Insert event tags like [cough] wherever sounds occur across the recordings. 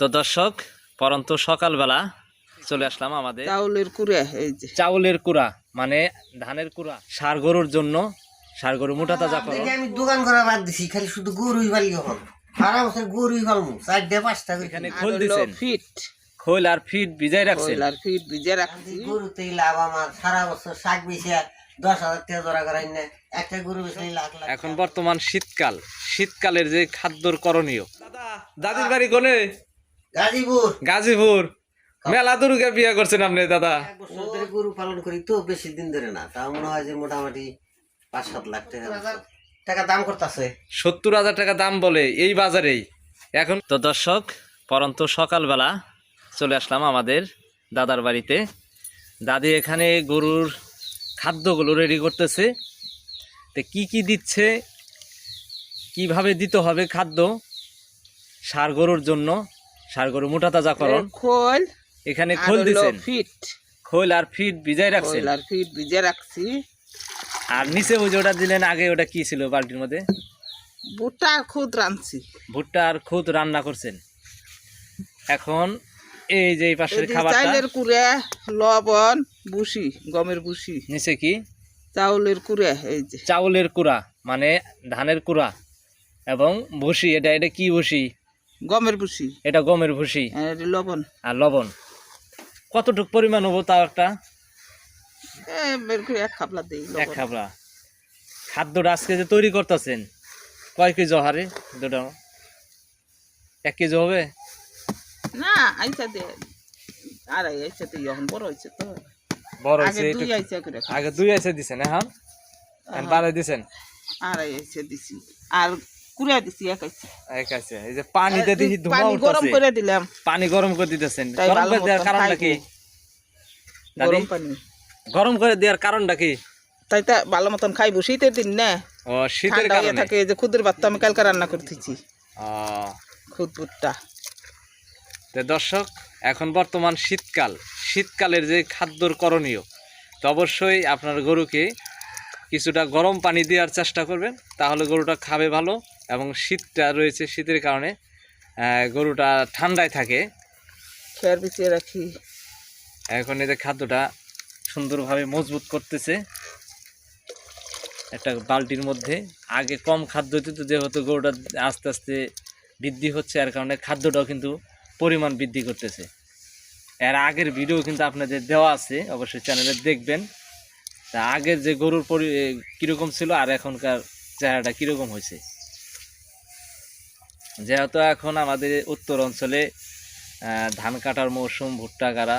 তো দর্শক পরন্ত সকালবেলা চলে আসলাম আমাদের চাউলের কুড়ে এই যে। চাউলের কুড়া মানে ধানের কুড়া সার গরুর জন্য। সার গরু মোটা তাজা করো। আমি দোকান করা বাদ দিছি খালি শুধু গরুই পালি এখন সারা বছর গরুই পালমু চারটে পাঁচটা এখানে খোল দিছেন। ফিট। খোল আর ফিট ভিজাই রাখছেন। খোল আর ফিট ভিজে রাখছি। গরুতেই লাভ আমার সারা বছর শাক বেশি দশ হাজার টাকা জোড়া করাই না। একটা গরু বেশি লাখ লাখ এখন বর্তমান শীতকাল। শীতকালের যে খাদ্যর করণীয়। দাদা দাদির বাড়ি কোনে গাজীপুর। গাজীপুর। মেলা দুর্গা বিয়ে করছেন আপনি দাদা। এক বছর ধরে গরু পালন করি তো বেশি দিন ধরে না। তা মনে হয় যে মোটামুটি পাঁচ সাত লাখ টাকা টাকা দাম করতেছে। সত্তর হাজার টাকা দাম বলে এই বাজারেই। এখন তো দর্শক পরন্ত সকালবেলা চলে আসলাম আমাদের দাদার বাড়িতে। দাদি এখানে গরুর খাদ্যগুলো রেডি করতেছে। তো কি কি দিচ্ছে কীভাবে দিতে হবে খাদ্য সার গরুর জন্য। সার গরু মোটা তাজাকরণ খোল। এখানে খোল দিছেন। ফিট। খোল আর ফিট ভিজাই রাখছেন। কয়লার ফিট ভিজে রাখছি। আর নিচে ওই যে ওটা দিলেন আগে ওটা কি ছিল বালতির মধ্যে? বুটা খুদ রাঁধছি। ভুট্টা আর খুদ রান্না করছেন। এখন এই যে পাশের খাবারটা। চাউলের কুড়ে লবণ বুসি গমের বুসি নিচে কি? চাউলের কুড়ে এই যে। চাউলের কুড়া মানে ধানের কুড়া। এবং ভুসি এটা এটা কি ভুসি? গমের ভুসি। এটা গমের ভুসি। লবণ। আর লবণ। কতটুক পরিমাণ হব তাও একটা? এক খাপলা দিই এক খাবলা খাদ্যটা আজকে যে তৈরি করতেছেন কয় কেজি হারে দুটো। এক কেজি হবে? না আইসা দে। আড়াই আইসা তো এখন বড় হয়েছে তো। বড় হয়েছে। আগে দুই আইসে দিছেন এখন? বারো দিছেন? আড়াই আইসা দিছি। আর কুড়ে দিছি এক আইসা এই যে পানিতে দেখি ধোঁয়া পানি গরম করে দিলাম। পানি গরম করে দিতেছেন। গরম ভালো করে দেওয়ার মতন কারণটা কি? গরম পানি। গরম করে দেওয়ার কারণটা কি? তাই তা ভালো মতন খাইবো। শীতের দিন না? ও শীতের কারণে। থাকে। যে খুদের ভাত আমি কালকে রান্না করতেছি। ও, খুদ তো দর্শক এখন বর্তমান শীতকাল। শীতকালের যে খাদ্যর করণীয় তো অবশ্যই আপনার গরুকে কিছুটা গরম পানি দেওয়ার চেষ্টা করবেন। তাহলে গরুটা খাবে ভালো। এবং শীতটা রয়েছে শীতের কারণে গরুটা ঠান্ডায় থাকে। খেয়ার বিছিয়ে রাখি। এখন এদের খাদ্যটা সুন্দরভাবে মজবুত করতেছে। একটা বালতির মধ্যে। আগে কম খাদ্য দিত যেহেতু গরুটা আস্তে আস্তে বৃদ্ধি হচ্ছে এর কারণে খাদ্যটাও কিন্তু পরিমাণ বৃদ্ধি করতেছে। এর আগের ভিডিও কিন্তু আপনাদের দেওয়া আছে অবশ্যই চ্যানেলে দেখবেন। তা আগের যে গরুর পরি কীরকম ছিল আর এখনকার চেহারাটা কীরকম হয়েছে? যেহেতু এখন আমাদের উত্তর অঞ্চলে ধান কাটার মৌসুম ভুট্টা গাড়া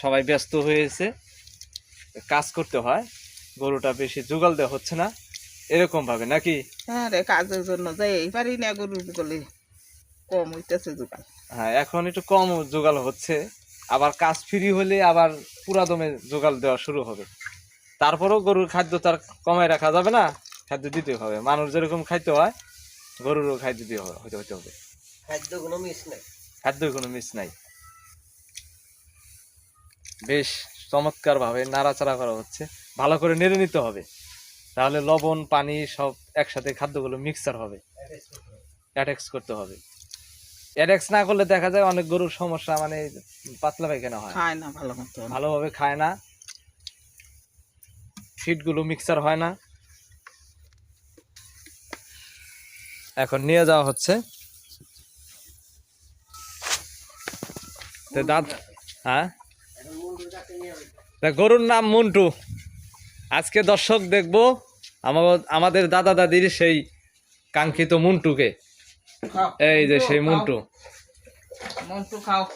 সবাই ব্যস্ত হয়েছে। কাজ করতে হয় গরুটা বেশি জোগাল দেওয়া হচ্ছে না। এরকম ভাবে নাকি? হ্যাঁ রে কাজের জন্য যাই পারি না গরু বলে কম হইতেছে হ্যাঁ এখন একটু কম জোগাল হচ্ছে। আবার কাজ ফ্রি হলে আবার পুরা দমে জোগাল দেওয়া শুরু হবে। তারপরেও গরুর খাদ্য তার কমায় রাখা যাবে না। খাদ্য দিতে হবে। মানুষ যেরকম খাইতে হয় গরুরও খাদ্য দিতে হবে হতে হতে হবে। খাদ্য কোনো মিস নাই। খাদ্যের কোনো মিস নাই। বেশ চমৎকার ভাবে নাড়াচাড়া করা হচ্ছে। ভালো করে নেড়ে নিতে হবে। তাহলে লবণ পানি সব একসাথে খাদ্যগুলো মিক্সার হবে। অ্যাটেক্স করতে হবে। অ্যাটেক্স না করলে দেখা যায় অনেক গরুর সমস্যা মানে পাতলা পায়খানা হয়। খায় না ভালো ভালোভাবে খায় না। ফিডগুলো মিক্সার হয় না। এখন নিয়ে যাওয়া হচ্ছে। দাঁত হ্যাঁ? গরুর নাম মন্টু। আজকে দর্শক দেখব আমা- আমাদের দাদা দাদির সেই কাঙ্ক্ষিত মন্টুকে। এই যে সেই। মন্টু মন্টু খাও।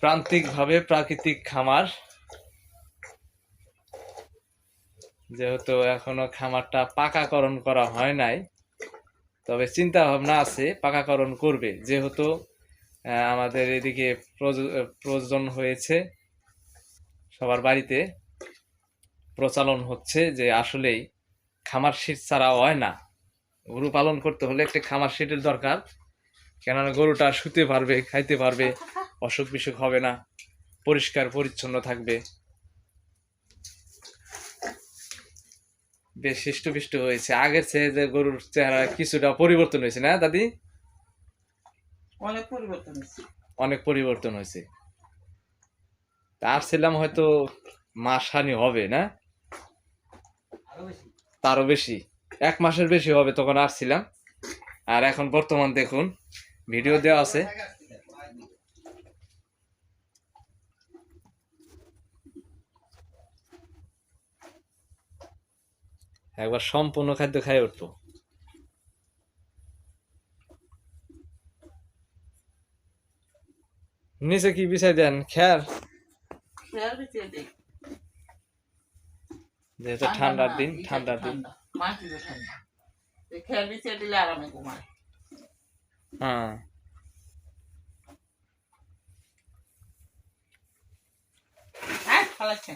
প্রান্তিকভাবে প্রাকৃতিক খামার। যেহেতু এখনও খামারটা পাকাকরণ করা হয় নাই, তবে চিন্তা ভাবনা আছে পাকাকরণ করবে। যেহেতু আমাদের এদিকে প্রয়োজন হয়েছে, সবার বাড়িতে প্রচলন হচ্ছে যে আসলেই খামার শীত ছাড়া হয় না। গরু পালন করতে হলে একটা খামার শীতের দরকার, কেননা গরুটা শুতে পারবে, খাইতে পারবে অসুখ বিসুখ হবে না পরিষ্কার পরিচ্ছন্ন থাকবে। বেশ হৃষ্টপুষ্ট হয়েছে। আগের চেয়ে যে গরুর চেহারা কিছুটা পরিবর্তন হয়েছে না দাদি? অনেক পরিবর্তন হয়েছে। অনেক পরিবর্তন হয়েছে। তা আসছিলাম হয়তো মাস হানি হবে না? তারও বেশি। এক মাসের বেশি হবে তখন আসছিলাম আর এখন বর্তমান দেখুন ভিডিও দেওয়া আছে। একবার সম্পূর্ণ খাদ্য খাই উঠতো নিচে কি বিছাই দেন? খেয়ার যেহেতু ঠান্ডার দিন ঠান্ডার দিন। হ্যাঁ।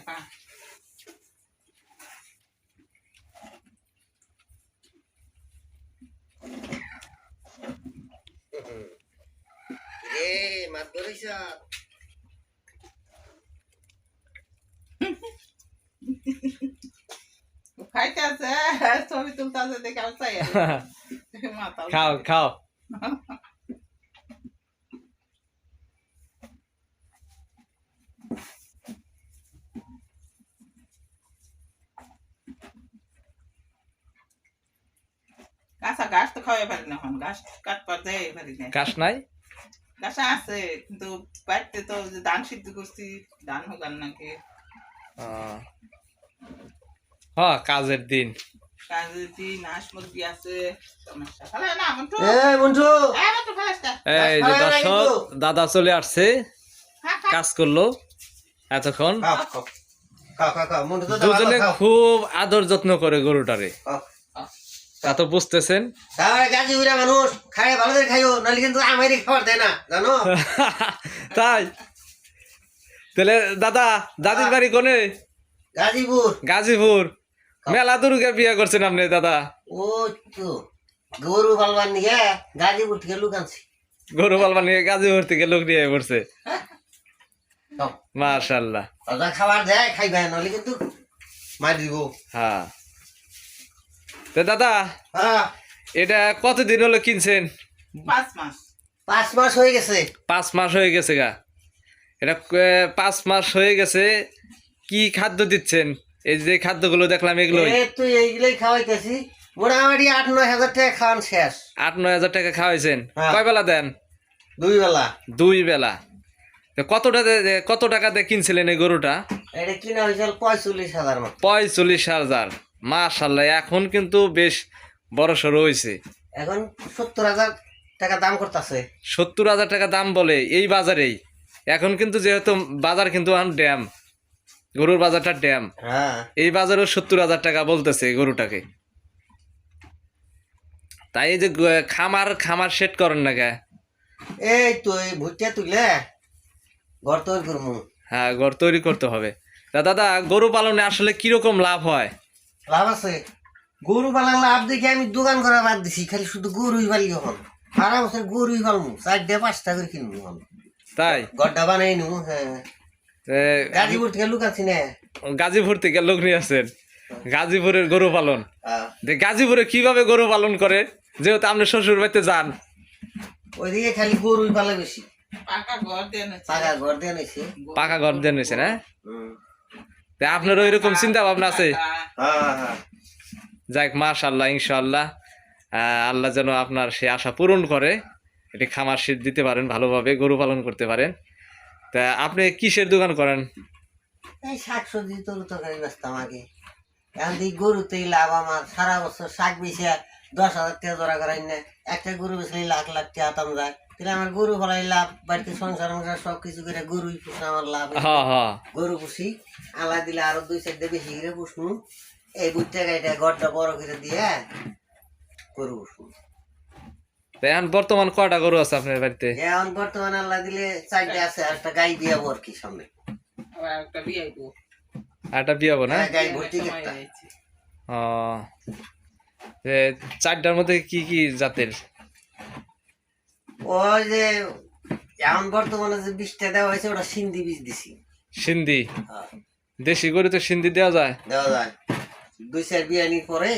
হ্যাঁ। মাছ ধরেছ খাইতে আছে ছবি তুলতে আছে দেখে আর চাই মাথা খাও খাও কাঁচা গাছ তো খাওয়াই পারি না এখন গাছ কাটবার দেয় পারি না কাশ নাই গাছ আছে কিন্তু বাড়িতে তো ধান সিদ্ধ করছি ধান হোক আর নাকি হ্যাঁ কাজের দিন। কাজের দিন হাঁস মুরগি আছে সমস্যা খালে না মন্টু এই যে দর্শক দাদা চলে আসছে কাজ করল এতক্ষণ। দুজনে খুব আদর যত্ন করে গরুটারে। তা তো বুঝতেছেন। তারপরে গাছি উড়া মানুষ খায় ভালো করে খাইও নাহলে কিন্তু আমারই খাবার দেয় না জানো? [laughs] তাই? তাহলে দাদা দাদির বাড়ি কোনে? গাজীপুর। গাজীপুর। মেলা দুর্গা বিয়ে করছেন আপনি দাদা। ও তো গরু পালবার নিয়ে গাজীপুর থেকে লুক আনছি। গরু পালবা নিয়ে গাজীপুর থেকে লোক নিয়ে পড়ছে। মাশাল্লাহ। ওরা খাবার দেয় খাইবে নাহলে কিন্তু মার দিব। হ্যাঁ। তো দাদা হ্যাঁ। এটা কতদিন হলো কিনছেন? পাঁচ মাস। পাঁচ মাস হয়ে গেছে। পাঁচ মাস হয়ে গেছে গা। এটা পাঁচ মাস হয়ে গেছে কি খাদ্য দিচ্ছেন? এই যে খাদ্যগুলো দেখলাম এগুলো তুই এইগুলোই খাওয়াইতেছি। মোটামুটি আট নয় হাজার টাকা খাওয়ান শেষ। আট নয় হাজার টাকা খাওয়াইছেন। হ্যাঁ। কয় বেলা দেন? দুই বেলা। দুই বেলা। তো কতটা কত টাকা দিয়ে কিনছিলেন এই গরুটা? এটা কিনা হয়েছিল পঁয়তাল্লিশ হাজার মতো। পঁয়তাল্লিশ হাজার। মাশাল্লাহ এখন কিন্তু বেশ বড় সড়ো হয়েছে। এখন সত্তর হাজার টাকা দাম করতেছে। সত্তর হাজার টাকা দাম বলে এই বাজারেই। এখন কিন্তু যেহেতু বাজার কিন্তু ড্যাম গরুর বাজারটা ড্যাম। হ্যাঁ। এই বাজারেও সত্তর হাজার টাকা বলতেছে গরুটাকে। তাই এই যে খামার খামার সেট করেন না কে? এই তো এই ভুট্টা তুলে ঘর তৈরি করব। হ্যাঁ ঘর তৈরি করতে হবে। তা দাদা গরু পালনে আসলে কীরকম লাভ হয়? লাভ আছে গরু পালার লাভ দেখে আমি দোকান করা বাদ দিছি খালি শুধু গরুই পালি এখন সারা বছর গরুই পালমু চারটে পাঁচটা করে কিনবো এখন তাই? গড্ডা বানাই নু হ্যাঁ। গাজীপুর থেকে লুকাচ্ছি না? গাজীপুর থেকে লোক নিয়ে আসেন গাজীপুরের গরু পালন। হ্যাঁ। গাজীপুরে কীভাবে গরু পালন করে? যেহেতু আপনি শ্বশুর বাড়িতে যান। ওইদিকে খালি গরুই পালে বেশি। পাকা ঘর দেন পাকা ঘর দিয়ে নিছে পাকা ঘর দেন হয়েছে আপনার ওইরকম চিন্তা ভাবনা আছে? হ্যাঁ হ্যাঁ যাক মাশাল্লাহ ইনশাল্লাহ আল্লাহ যেন আপনার সে আশা পূরণ করে। এটি খামার শীত দিতে পারেন ভালোভাবে গরু পালন করতে পারেন। তা আপনি কিসের দোকান করেন? এই শাক সবজি তরু তরকারি বেচতাম আগে। এখন গরুতেই লাভ আমার। সারা বছর শাক বেচে দশ হাজার টাকা জোড়া করাই না একটা গরু বেচলে লাখ লাখ টাকা আতাম যায় তাহলে আমার গরু ফলাই লাভ বাড়িতে সংসার মংসার সব কিছু করে গরুই পুষে আমার লাভ হ্যাঁ হ্যাঁ। গরু পুষি আলা দিলে আরও দুই চারটে বেশি করে পুষমু। এই বুটটা গাইটা ঘরটা বড় করে দিয়ে গরু পুষমু। এখন বর্তমান কয়টা গরু আছে আপনার বাড়িতে? এখন বর্তমানে আল্লাহ দিলে চারটে আছে আর একটা গাই দিয়ে আর কি সামনে। একটা বিয়ে আইবো একটা বিয়াবো না? হ্যাঁ, গাই ভর্তি ও। চারটার মধ্যে কি কি জাতের? ওই যে এখন বর্তমানে যে বীজটা দেওয়া হয়েছে ওটা সিন্ধি বীজ দিছি। সিন্ধি? হ্যাঁ, দেশি গরু তো সিন্ধি দেওয়া যায়? দেওয়া যায়। দুই চার বিয়ানির পরে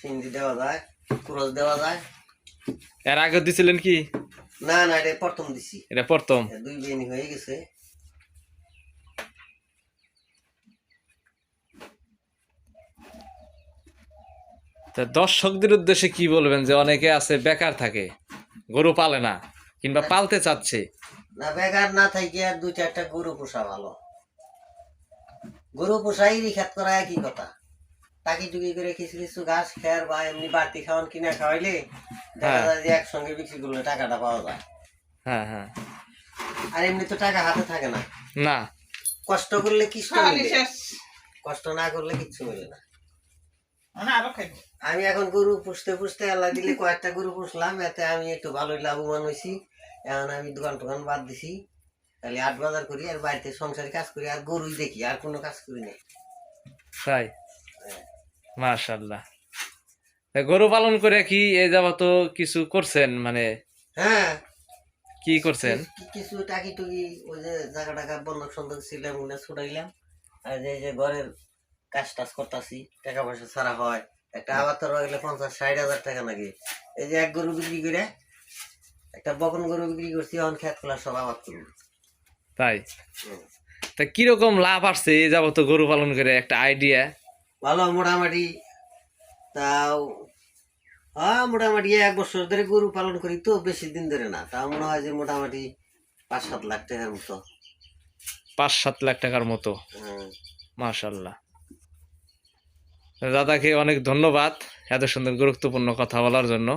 সিন্দি দেওয়া যায় কুরস দেওয়া যায়। এর আগে দিছিলেন কি? না না এটা প্রথম দিছি। এটা প্রথম? দুই বিয়ানি হয়ে গেছে। তা দর্শকদের উদ্দেশ্যে কি বলবেন যে অনেকে আছে বেকার থাকে গরু পালে না কিংবা পালতে চাচ্ছে? না বেকার না থাকি আর দুই চারটা গরু পোষা ভালো। গরু পোষাই রিখাত করা একই কথা। টাকি টুকি করে কিছু কিছু ঘাস খেয়ার বা এমনি বাড়তি খাওয়ান কিনা খাওয়াইলে দেখা হ্যাঁ। যায় যে একসঙ্গে বিক্রি করলে টাকাটা পাওয়া যায়। হ্যাঁ হ্যাঁ। আর এমনি তো টাকা হাতে থাকে না। না। কষ্ট করলে কিছু কষ্ট না করলে কিচ্ছু মিলে না। আমি এখন গরু পুষতে পুষতে আল্লাহ দিলে কয়েকটা গরু পুষলাম এতে আমি একটু ভালোই লাভবান হয়েছি এখন আমি দোকান টোকান বাদ দিছি। তাহলে আট বাজার করি আর বাড়িতে সংসারে কাজ করি আর গরুই দেখি আর কোনো কাজ করি না। তাই? মাশাল্লাহ গরু পালন করে কি এ যাবত কিছু করছেন? মানে হ্যাঁ। কি করছেন? কিছু টাকি টুকি ওই যে জায়গা টাকা বন্ধক সন্ধক ছিলাম ওগুলো ছুটাইলাম। আর যে এই যে ঘরের কাজ টাজ করতেছি টাকা পয়সা ছাড়া হয়। একটা আবার তো রইলে পঞ্চাশ ষাট হাজার টাকা নাকি এই যে এক গরু বিক্রি করে একটা বকন গরু বিক্রি করছি এখন খেত খোলা সব আবাদ করব। তাই? তা কীরকম লাভ আসছে এ যাবত গরু পালন করে? একটা আইডিয়া? ভালো মোটামুটি তাও হ্যাঁ মোটামুটি এক বছর ধরে গরু পালন করি তো বেশি দিন ধরে না। তাও মনে হয় যে মোটামুটি পাঁচ সাত লাখ টাকার মতো। পাঁচ সাত লাখ টাকার মতো। মাশাল্লাহ। দাদাকে অনেক ধন্যবাদ এত সুন্দর গুরুত্বপূর্ণ কথা বলার জন্য।